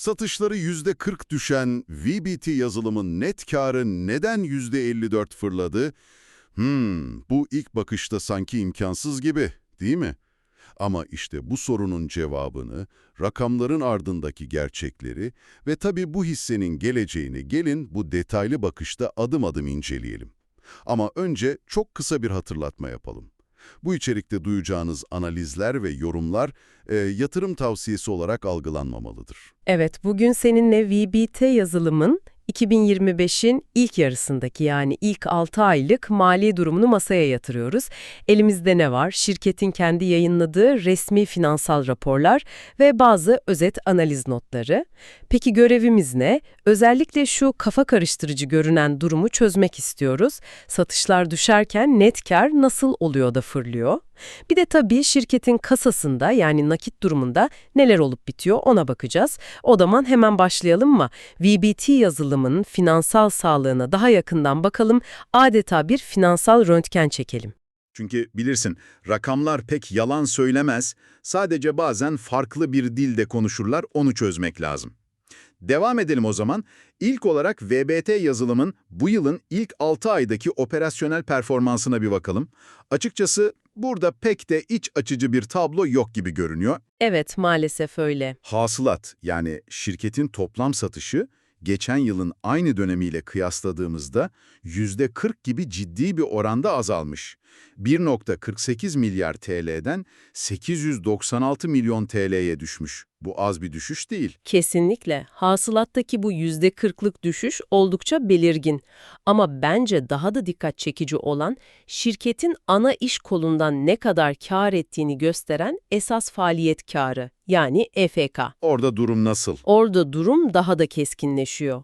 Satışları %40 düşen VBT yazılımın net karı neden %54 fırladı? Hmm, bu ilk bakışta sanki imkansız gibi, değil mi? Ama işte bu sorunun cevabını, rakamların ardındaki gerçekleri ve tabii bu hissenin geleceğini gelin bu detaylı bakışta adım adım inceleyelim. Ama önce çok kısa bir hatırlatma yapalım. Bu içerikte duyacağınız analizler ve yorumlar e, yatırım tavsiyesi olarak algılanmamalıdır. Evet, bugün seninle VBT yazılımın 2025'in ilk yarısındaki yani ilk 6 aylık mali durumunu masaya yatırıyoruz. Elimizde ne var? Şirketin kendi yayınladığı resmi finansal raporlar ve bazı özet analiz notları. Peki görevimiz ne? Özellikle şu kafa karıştırıcı görünen durumu çözmek istiyoruz. Satışlar düşerken net kar nasıl oluyor da fırlıyor? Bir de tabii şirketin kasasında yani nakit durumunda neler olup bitiyor ona bakacağız. O zaman hemen başlayalım mı? VBT yazılımının finansal sağlığına daha yakından bakalım, adeta bir finansal röntgen çekelim. Çünkü bilirsin, rakamlar pek yalan söylemez, sadece bazen farklı bir dilde konuşurlar, onu çözmek lazım. Devam edelim o zaman. İlk olarak VBT yazılımın bu yılın ilk 6 aydaki operasyonel performansına bir bakalım. Açıkçası burada pek de iç açıcı bir tablo yok gibi görünüyor. Evet, maalesef öyle. Hasılat yani şirketin toplam satışı geçen yılın aynı dönemiyle kıyasladığımızda %40 gibi ciddi bir oranda azalmış. 1.48 milyar TL'den 896 milyon TL'ye düşmüş. Bu az bir düşüş değil. Kesinlikle. Hasılattaki bu %40'lık düşüş oldukça belirgin. Ama bence daha da dikkat çekici olan şirketin ana iş kolundan ne kadar kar ettiğini gösteren esas faaliyet karı yani EFK. Orada durum nasıl? Orada durum daha da keskinleşiyor.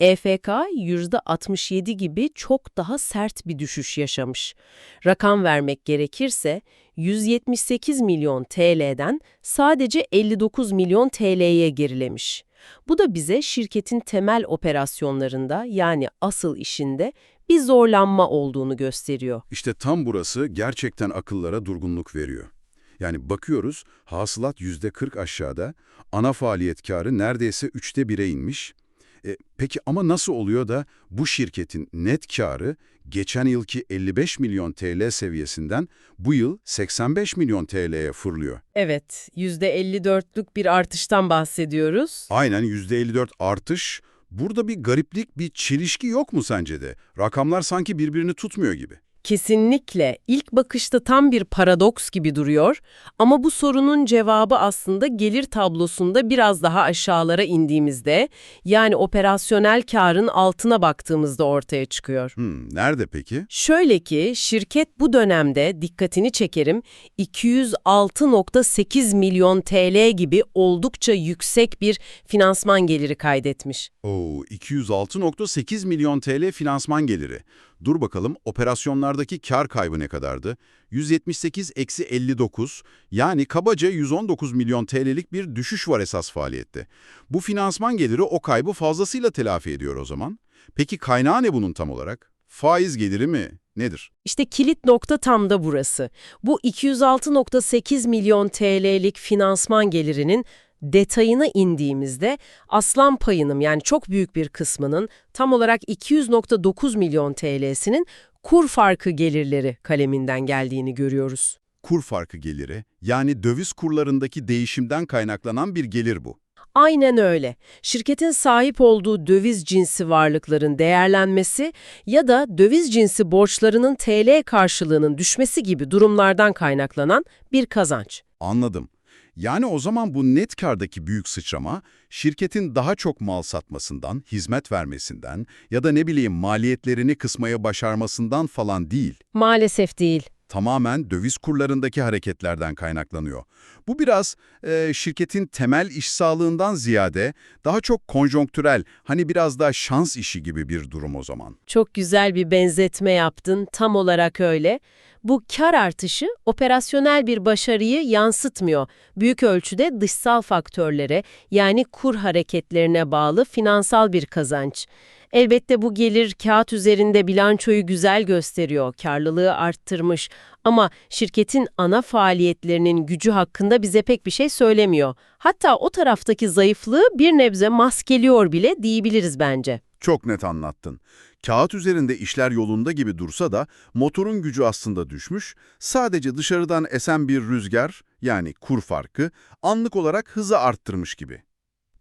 EFK %67 gibi çok daha sert bir düşüş yaşamış. Rakam vermek gerekirse 178 milyon TL'den sadece 59 milyon TL'ye gerilemiş. Bu da bize şirketin temel operasyonlarında yani asıl işinde bir zorlanma olduğunu gösteriyor. İşte tam burası gerçekten akıllara durgunluk veriyor. Yani bakıyoruz hasılat %40 aşağıda, ana faaliyet karı neredeyse üçte bire inmiş. E, peki ama nasıl oluyor da bu şirketin net karı geçen yılki 55 milyon TL seviyesinden bu yıl 85 milyon TL'ye fırlıyor? Evet, %54'lük bir artıştan bahsediyoruz. Aynen %54 artış. Burada bir gariplik, bir çelişki yok mu sence de? Rakamlar sanki birbirini tutmuyor gibi. Kesinlikle. İlk bakışta tam bir paradoks gibi duruyor ama bu sorunun cevabı aslında gelir tablosunda biraz daha aşağılara indiğimizde yani operasyonel karın altına baktığımızda ortaya çıkıyor. Hmm, nerede peki? Şöyle ki şirket bu dönemde dikkatini çekerim 206.8 milyon TL gibi oldukça yüksek bir finansman geliri kaydetmiş. Oo, 206.8 milyon TL finansman geliri. Dur bakalım operasyonlardaki kar kaybı ne kadardı? 178 eksi 59 yani kabaca 119 milyon TL'lik bir düşüş var esas faaliyette. Bu finansman geliri o kaybı fazlasıyla telafi ediyor o zaman. Peki kaynağı ne bunun tam olarak? Faiz geliri mi? Nedir? İşte kilit nokta tam da burası. Bu 206.8 milyon TL'lik finansman gelirinin detayına indiğimizde aslan payının yani çok büyük bir kısmının tam olarak 200.9 milyon TL'sinin kur farkı gelirleri kaleminden geldiğini görüyoruz. Kur farkı geliri yani döviz kurlarındaki değişimden kaynaklanan bir gelir bu. Aynen öyle. Şirketin sahip olduğu döviz cinsi varlıkların değerlenmesi ya da döviz cinsi borçlarının TL karşılığının düşmesi gibi durumlardan kaynaklanan bir kazanç. Anladım. Yani o zaman bu net kardaki büyük sıçrama, şirketin daha çok mal satmasından, hizmet vermesinden ya da ne bileyim maliyetlerini kısmaya başarmasından falan değil. Maalesef değil. Tamamen döviz kurlarındaki hareketlerden kaynaklanıyor. Bu biraz e, şirketin temel iş sağlığından ziyade daha çok konjonktürel, hani biraz daha şans işi gibi bir durum o zaman. Çok güzel bir benzetme yaptın, tam olarak öyle. Bu kar artışı operasyonel bir başarıyı yansıtmıyor. Büyük ölçüde dışsal faktörlere yani kur hareketlerine bağlı finansal bir kazanç. Elbette bu gelir kağıt üzerinde bilançoyu güzel gösteriyor, karlılığı arttırmış ama şirketin ana faaliyetlerinin gücü hakkında bize pek bir şey söylemiyor. Hatta o taraftaki zayıflığı bir nebze maskeliyor bile diyebiliriz bence. Çok net anlattın. Kağıt üzerinde işler yolunda gibi dursa da motorun gücü aslında düşmüş, sadece dışarıdan esen bir rüzgar yani kur farkı anlık olarak hızı arttırmış gibi.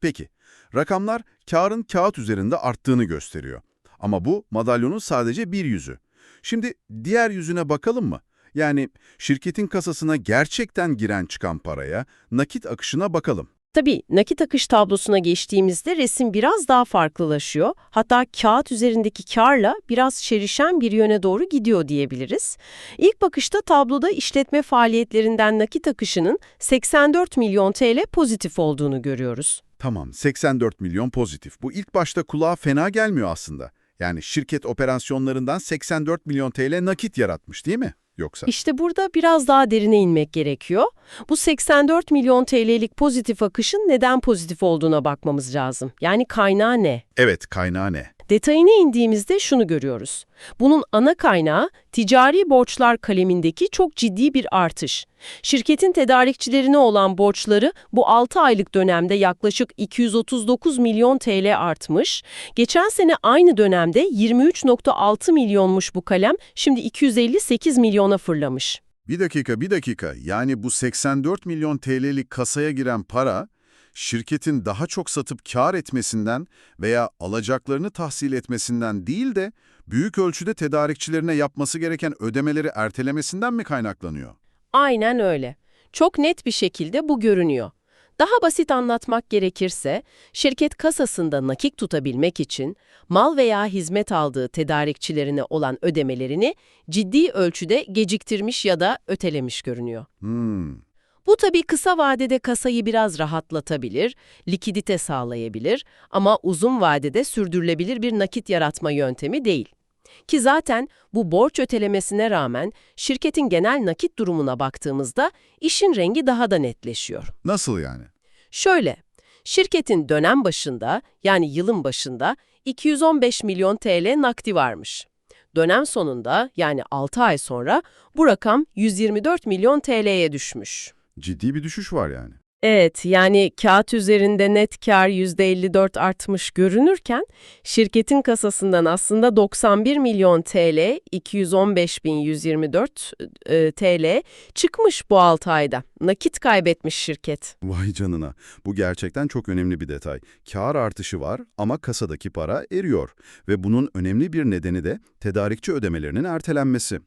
Peki, rakamlar karın kağıt üzerinde arttığını gösteriyor. Ama bu madalyonun sadece bir yüzü. Şimdi diğer yüzüne bakalım mı? Yani şirketin kasasına gerçekten giren çıkan paraya, nakit akışına bakalım. Tabii nakit akış tablosuna geçtiğimizde resim biraz daha farklılaşıyor. Hatta kağıt üzerindeki karla biraz şerişen bir yöne doğru gidiyor diyebiliriz. İlk bakışta tabloda işletme faaliyetlerinden nakit akışının 84 milyon TL pozitif olduğunu görüyoruz. Tamam, 84 milyon pozitif. Bu ilk başta kulağa fena gelmiyor aslında. Yani şirket operasyonlarından 84 milyon TL nakit yaratmış değil mi? Yoksa? İşte burada biraz daha derine inmek gerekiyor. Bu 84 milyon TL'lik pozitif akışın neden pozitif olduğuna bakmamız lazım. Yani kaynağı ne? Evet, kaynağı ne? Detayına indiğimizde şunu görüyoruz. Bunun ana kaynağı ticari borçlar kalemindeki çok ciddi bir artış. Şirketin tedarikçilerine olan borçları bu 6 aylık dönemde yaklaşık 239 milyon TL artmış. Geçen sene aynı dönemde 23.6 milyonmuş bu kalem, şimdi 258 milyona fırlamış. Bir dakika, bir dakika. Yani bu 84 milyon TL'lik kasaya giren para, şirketin daha çok satıp kar etmesinden veya alacaklarını tahsil etmesinden değil de büyük ölçüde tedarikçilerine yapması gereken ödemeleri ertelemesinden mi kaynaklanıyor? Aynen öyle. Çok net bir şekilde bu görünüyor. Daha basit anlatmak gerekirse, şirket kasasında nakit tutabilmek için mal veya hizmet aldığı tedarikçilerine olan ödemelerini ciddi ölçüde geciktirmiş ya da ötelemiş görünüyor. Hmm, Bu tabii kısa vadede kasayı biraz rahatlatabilir, likidite sağlayabilir ama uzun vadede sürdürülebilir bir nakit yaratma yöntemi değil. Ki zaten bu borç ötelemesine rağmen şirketin genel nakit durumuna baktığımızda işin rengi daha da netleşiyor. nasıl yani? Şöyle, şirketin dönem başında yani yılın başında 215 milyon TL nakdi varmış. Dönem sonunda yani 6 ay sonra bu rakam 124 milyon TL'ye düşmüş. Ciddi bir düşüş var yani. Evet, yani kağıt üzerinde net kar %54 artmış görünürken şirketin kasasından aslında 91 milyon TL, 215.124 e, TL çıkmış bu 6 ayda. Nakit kaybetmiş şirket. Vay canına. Bu gerçekten çok önemli bir detay. Kar artışı var ama kasadaki para eriyor. Ve bunun önemli bir nedeni de tedarikçi ödemelerinin ertelenmesi.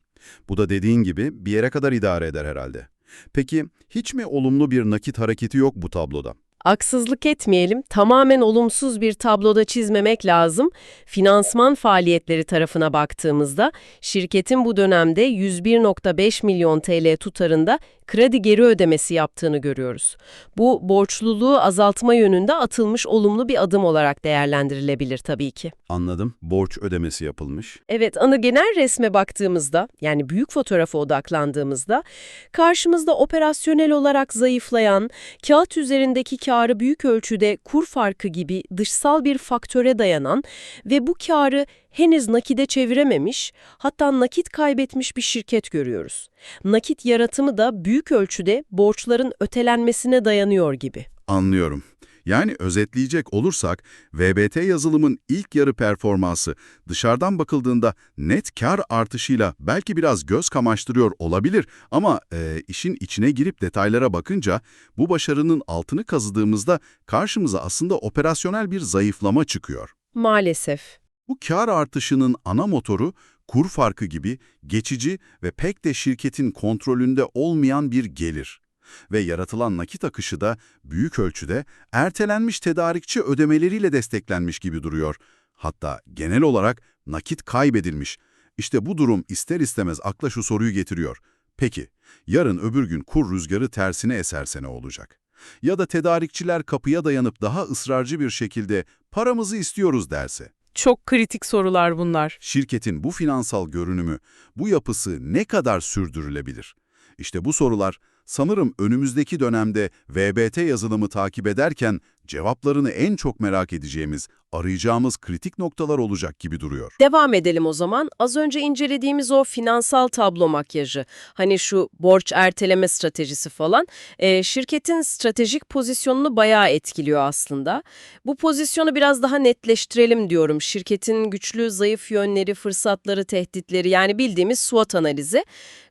Bu da dediğin gibi bir yere kadar idare eder herhalde. Peki hiç mi olumlu bir nakit hareketi yok bu tabloda? Haksızlık etmeyelim, tamamen olumsuz bir tabloda çizmemek lazım. Finansman faaliyetleri tarafına baktığımızda şirketin bu dönemde 101.5 milyon TL tutarında kredi geri ödemesi yaptığını görüyoruz. Bu borçluluğu azaltma yönünde atılmış olumlu bir adım olarak değerlendirilebilir tabii ki. Anladım. Borç ödemesi yapılmış. Evet, ana genel resme baktığımızda, yani büyük fotoğrafa odaklandığımızda, karşımızda operasyonel olarak zayıflayan, kağıt üzerindeki karı büyük ölçüde kur farkı gibi dışsal bir faktöre dayanan ve bu karı henüz nakide çevirememiş, hatta nakit kaybetmiş bir şirket görüyoruz. Nakit yaratımı da büyük ölçüde borçların ötelenmesine dayanıyor gibi. Anlıyorum. Yani özetleyecek olursak, VBT yazılımın ilk yarı performansı dışarıdan bakıldığında net kar artışıyla belki biraz göz kamaştırıyor olabilir ama e, işin içine girip detaylara bakınca bu başarının altını kazıdığımızda karşımıza aslında operasyonel bir zayıflama çıkıyor. Maalesef. Bu kar artışının ana motoru kur farkı gibi geçici ve pek de şirketin kontrolünde olmayan bir gelir. Ve yaratılan nakit akışı da büyük ölçüde ertelenmiş tedarikçi ödemeleriyle desteklenmiş gibi duruyor. Hatta genel olarak nakit kaybedilmiş. İşte bu durum ister istemez akla şu soruyu getiriyor. Peki, yarın öbür gün kur rüzgarı tersine eserse ne olacak? Ya da tedarikçiler kapıya dayanıp daha ısrarcı bir şekilde paramızı istiyoruz derse? Çok kritik sorular bunlar. Şirketin bu finansal görünümü, bu yapısı ne kadar sürdürülebilir? İşte bu sorular sanırım önümüzdeki dönemde VBT yazılımı takip ederken cevaplarını en çok merak edeceğimiz, arayacağımız kritik noktalar olacak gibi duruyor. Devam edelim o zaman. Az önce incelediğimiz o finansal tablo makyajı, hani şu borç erteleme stratejisi falan, e, şirketin stratejik pozisyonunu bayağı etkiliyor aslında. Bu pozisyonu biraz daha netleştirelim diyorum. Şirketin güçlü, zayıf yönleri, fırsatları, tehditleri yani bildiğimiz SWOT analizi.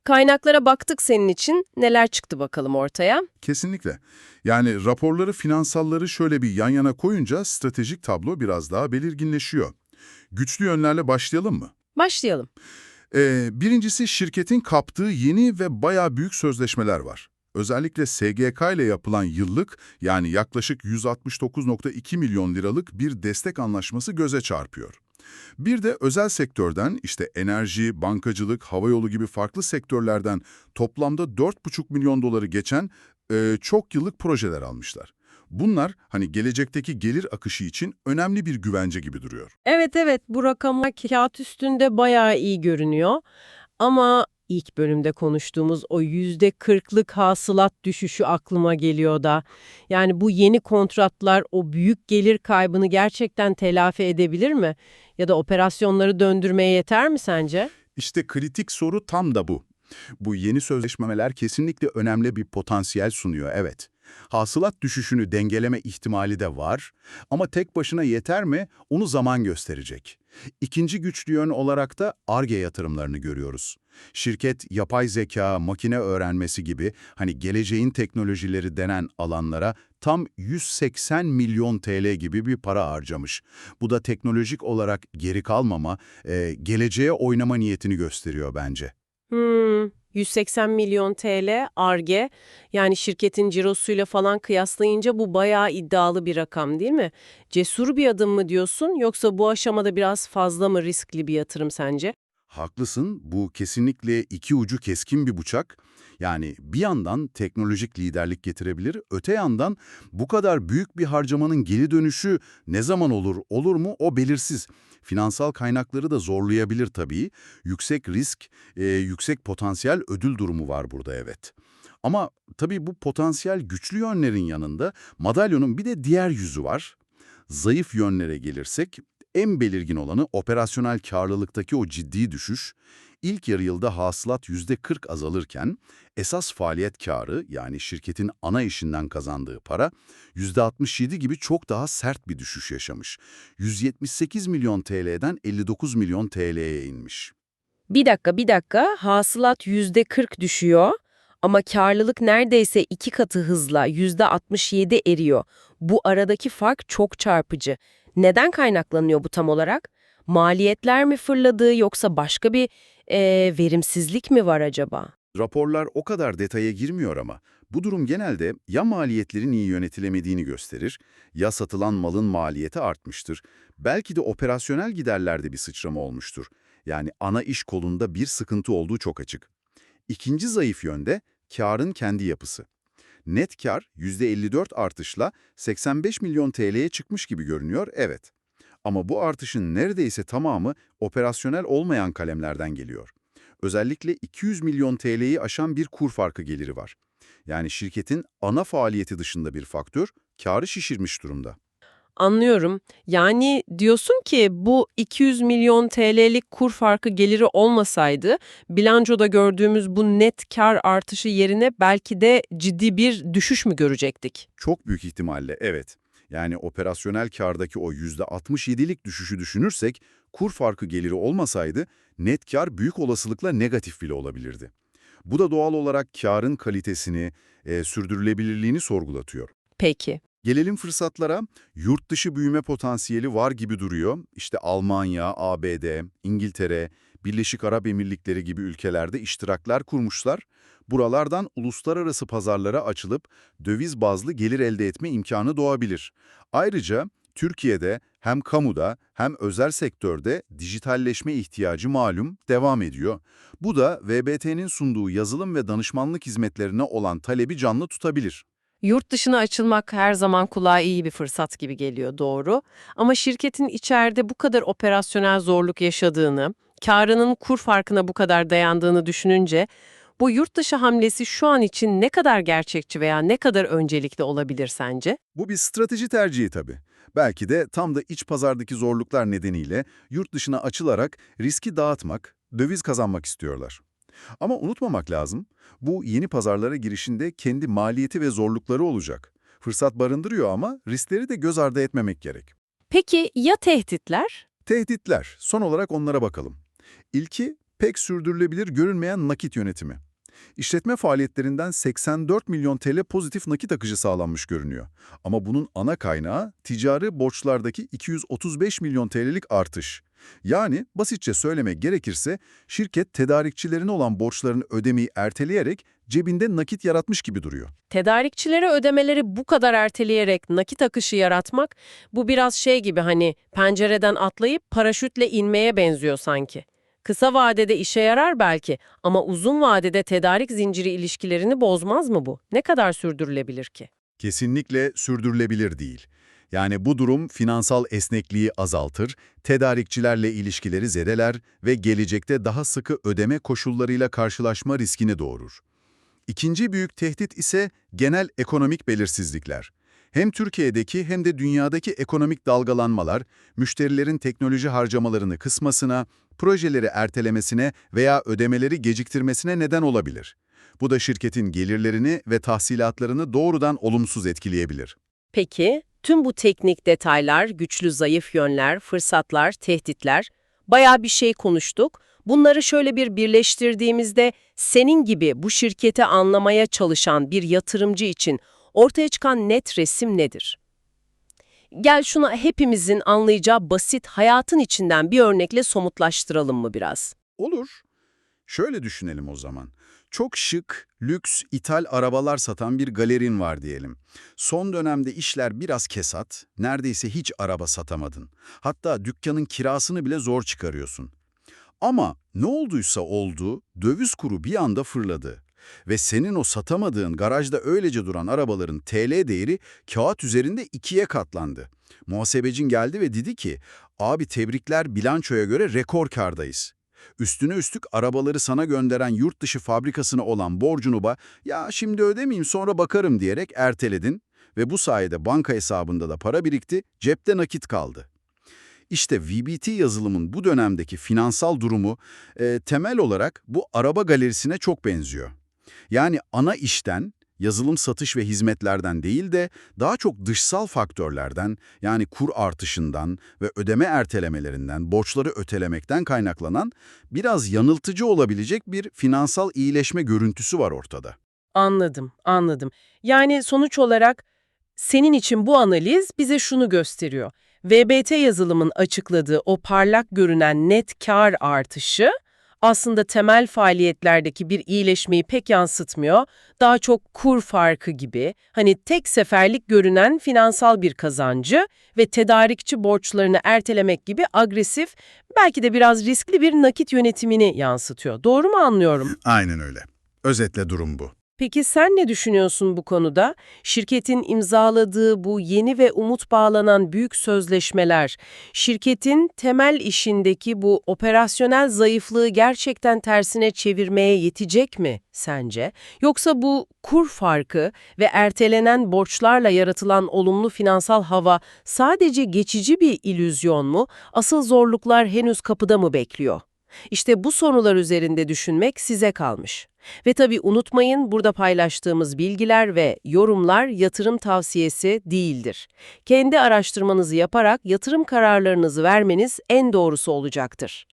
Kaynaklara baktık senin için. Neler çıktı bakalım ortaya? Kesinlikle. Yani raporları, finansalları şöyle bir yan yana koyunca stratejik tablo biraz daha belirginleşiyor. Güçlü yönlerle başlayalım mı? Başlayalım. Ee, birincisi şirketin kaptığı yeni ve bayağı büyük sözleşmeler var. Özellikle SGK ile yapılan yıllık yani yaklaşık 169.2 milyon liralık bir destek anlaşması göze çarpıyor. Bir de özel sektörden işte enerji, bankacılık, havayolu gibi farklı sektörlerden toplamda 4,5 milyon doları geçen e, çok yıllık projeler almışlar. Bunlar hani gelecekteki gelir akışı için önemli bir güvence gibi duruyor. Evet evet bu rakamlar kağıt üstünde bayağı iyi görünüyor. Ama ilk bölümde konuştuğumuz o yüzde kırklık hasılat düşüşü aklıma geliyor da. Yani bu yeni kontratlar o büyük gelir kaybını gerçekten telafi edebilir mi? Ya da operasyonları döndürmeye yeter mi sence? İşte kritik soru tam da bu. Bu yeni sözleşmeler kesinlikle önemli bir potansiyel sunuyor, evet. Hasılat düşüşünü dengeleme ihtimali de var ama tek başına yeter mi onu zaman gösterecek. İkinci güçlü yön olarak da ARGE yatırımlarını görüyoruz. Şirket yapay zeka, makine öğrenmesi gibi hani geleceğin teknolojileri denen alanlara tam 180 milyon TL gibi bir para harcamış. Bu da teknolojik olarak geri kalmama, e, geleceğe oynama niyetini gösteriyor bence. Hmm, 180 milyon TL ARGE yani şirketin cirosuyla falan kıyaslayınca bu bayağı iddialı bir rakam değil mi? Cesur bir adım mı diyorsun yoksa bu aşamada biraz fazla mı riskli bir yatırım sence? Haklısın, bu kesinlikle iki ucu keskin bir bıçak. Yani bir yandan teknolojik liderlik getirebilir, öte yandan bu kadar büyük bir harcamanın geri dönüşü ne zaman olur, olur mu o belirsiz. Finansal kaynakları da zorlayabilir tabii. Yüksek risk, e, yüksek potansiyel ödül durumu var burada evet. Ama tabii bu potansiyel güçlü yönlerin yanında madalyonun bir de diğer yüzü var. Zayıf yönlere gelirsek, en belirgin olanı operasyonel karlılıktaki o ciddi düşüş. İlk yarı yılda hasılat %40 azalırken, esas faaliyet karı yani şirketin ana işinden kazandığı para %67 gibi çok daha sert bir düşüş yaşamış. 178 milyon TL'den 59 milyon TL'ye inmiş. Bir dakika bir dakika hasılat %40 düşüyor ama karlılık neredeyse iki katı hızla %67 eriyor. Bu aradaki fark çok çarpıcı. Neden kaynaklanıyor bu tam olarak? Maliyetler mi fırladı yoksa başka bir eee, verimsizlik mi var acaba? Raporlar o kadar detaya girmiyor ama bu durum genelde ya maliyetlerin iyi yönetilemediğini gösterir, ya satılan malın maliyeti artmıştır, belki de operasyonel giderlerde bir sıçrama olmuştur. Yani ana iş kolunda bir sıkıntı olduğu çok açık. İkinci zayıf yönde karın kendi yapısı. Net kar %54 artışla 85 milyon TL'ye çıkmış gibi görünüyor, evet. Ama bu artışın neredeyse tamamı operasyonel olmayan kalemlerden geliyor. Özellikle 200 milyon TL'yi aşan bir kur farkı geliri var. Yani şirketin ana faaliyeti dışında bir faktör, karı şişirmiş durumda. Anlıyorum. Yani diyorsun ki bu 200 milyon TL'lik kur farkı geliri olmasaydı bilançoda gördüğümüz bu net kar artışı yerine belki de ciddi bir düşüş mü görecektik? Çok büyük ihtimalle evet. Yani operasyonel kardaki o %67'lik düşüşü düşünürsek, kur farkı geliri olmasaydı net kar büyük olasılıkla negatif bile olabilirdi. Bu da doğal olarak karın kalitesini, e, sürdürülebilirliğini sorgulatıyor. Peki. Gelelim fırsatlara. Yurt dışı büyüme potansiyeli var gibi duruyor. İşte Almanya, ABD, İngiltere, Birleşik Arap Emirlikleri gibi ülkelerde iştiraklar kurmuşlar. Buralardan uluslararası pazarlara açılıp döviz bazlı gelir elde etme imkanı doğabilir. Ayrıca Türkiye'de hem kamuda hem özel sektörde dijitalleşme ihtiyacı malum devam ediyor. Bu da VBT'nin sunduğu yazılım ve danışmanlık hizmetlerine olan talebi canlı tutabilir. Yurt dışına açılmak her zaman kulağa iyi bir fırsat gibi geliyor doğru. Ama şirketin içeride bu kadar operasyonel zorluk yaşadığını, karının kur farkına bu kadar dayandığını düşününce bu yurt dışı hamlesi şu an için ne kadar gerçekçi veya ne kadar öncelikli olabilir sence? Bu bir strateji tercihi tabii. Belki de tam da iç pazardaki zorluklar nedeniyle yurt dışına açılarak riski dağıtmak, döviz kazanmak istiyorlar. Ama unutmamak lazım, bu yeni pazarlara girişinde kendi maliyeti ve zorlukları olacak. Fırsat barındırıyor ama riskleri de göz ardı etmemek gerek. Peki ya tehditler? Tehditler, son olarak onlara bakalım. İlki, pek sürdürülebilir görünmeyen nakit yönetimi. İşletme faaliyetlerinden 84 milyon TL pozitif nakit akışı sağlanmış görünüyor. Ama bunun ana kaynağı ticari borçlardaki 235 milyon TL'lik artış. Yani basitçe söylemek gerekirse şirket tedarikçilerine olan borçlarını ödemeyi erteleyerek cebinde nakit yaratmış gibi duruyor. Tedarikçilere ödemeleri bu kadar erteleyerek nakit akışı yaratmak, bu biraz şey gibi hani pencereden atlayıp paraşütle inmeye benziyor sanki. Kısa vadede işe yarar belki ama uzun vadede tedarik zinciri ilişkilerini bozmaz mı bu? Ne kadar sürdürülebilir ki? Kesinlikle sürdürülebilir değil. Yani bu durum finansal esnekliği azaltır, tedarikçilerle ilişkileri zedeler ve gelecekte daha sıkı ödeme koşullarıyla karşılaşma riskini doğurur. İkinci büyük tehdit ise genel ekonomik belirsizlikler. Hem Türkiye'deki hem de dünyadaki ekonomik dalgalanmalar, müşterilerin teknoloji harcamalarını kısmasına, projeleri ertelemesine veya ödemeleri geciktirmesine neden olabilir. Bu da şirketin gelirlerini ve tahsilatlarını doğrudan olumsuz etkileyebilir. Peki, tüm bu teknik detaylar, güçlü zayıf yönler, fırsatlar, tehditler, bayağı bir şey konuştuk. Bunları şöyle bir birleştirdiğimizde senin gibi bu şirketi anlamaya çalışan bir yatırımcı için ortaya çıkan net resim nedir? Gel şuna hepimizin anlayacağı basit hayatın içinden bir örnekle somutlaştıralım mı biraz? Olur. Şöyle düşünelim o zaman. Çok şık, lüks, ithal arabalar satan bir galerin var diyelim. Son dönemde işler biraz kesat, neredeyse hiç araba satamadın. Hatta dükkanın kirasını bile zor çıkarıyorsun. Ama ne olduysa oldu, döviz kuru bir anda fırladı. Ve senin o satamadığın garajda öylece duran arabaların TL değeri kağıt üzerinde ikiye katlandı. Muhasebecin geldi ve dedi ki, abi tebrikler bilançoya göre rekor kardayız. Üstüne üstlük arabaları sana gönderen yurt dışı fabrikasına olan borcunu ba, ya şimdi ödemeyeyim sonra bakarım diyerek erteledin ve bu sayede banka hesabında da para birikti, cepte nakit kaldı. İşte VBT yazılımın bu dönemdeki finansal durumu e, temel olarak bu araba galerisine çok benziyor. Yani ana işten, yazılım satış ve hizmetlerden değil de daha çok dışsal faktörlerden yani kur artışından ve ödeme ertelemelerinden, borçları ötelemekten kaynaklanan biraz yanıltıcı olabilecek bir finansal iyileşme görüntüsü var ortada. Anladım, anladım. Yani sonuç olarak senin için bu analiz bize şunu gösteriyor. VBT yazılımın açıkladığı o parlak görünen net kar artışı aslında temel faaliyetlerdeki bir iyileşmeyi pek yansıtmıyor. Daha çok kur farkı gibi, hani tek seferlik görünen finansal bir kazancı ve tedarikçi borçlarını ertelemek gibi agresif, belki de biraz riskli bir nakit yönetimini yansıtıyor. Doğru mu anlıyorum? Aynen öyle. Özetle durum bu. Peki sen ne düşünüyorsun bu konuda? Şirketin imzaladığı bu yeni ve umut bağlanan büyük sözleşmeler, şirketin temel işindeki bu operasyonel zayıflığı gerçekten tersine çevirmeye yetecek mi sence? Yoksa bu kur farkı ve ertelenen borçlarla yaratılan olumlu finansal hava sadece geçici bir ilüzyon mu? Asıl zorluklar henüz kapıda mı bekliyor? İşte bu sorular üzerinde düşünmek size kalmış. Ve tabii unutmayın burada paylaştığımız bilgiler ve yorumlar yatırım tavsiyesi değildir. Kendi araştırmanızı yaparak yatırım kararlarınızı vermeniz en doğrusu olacaktır.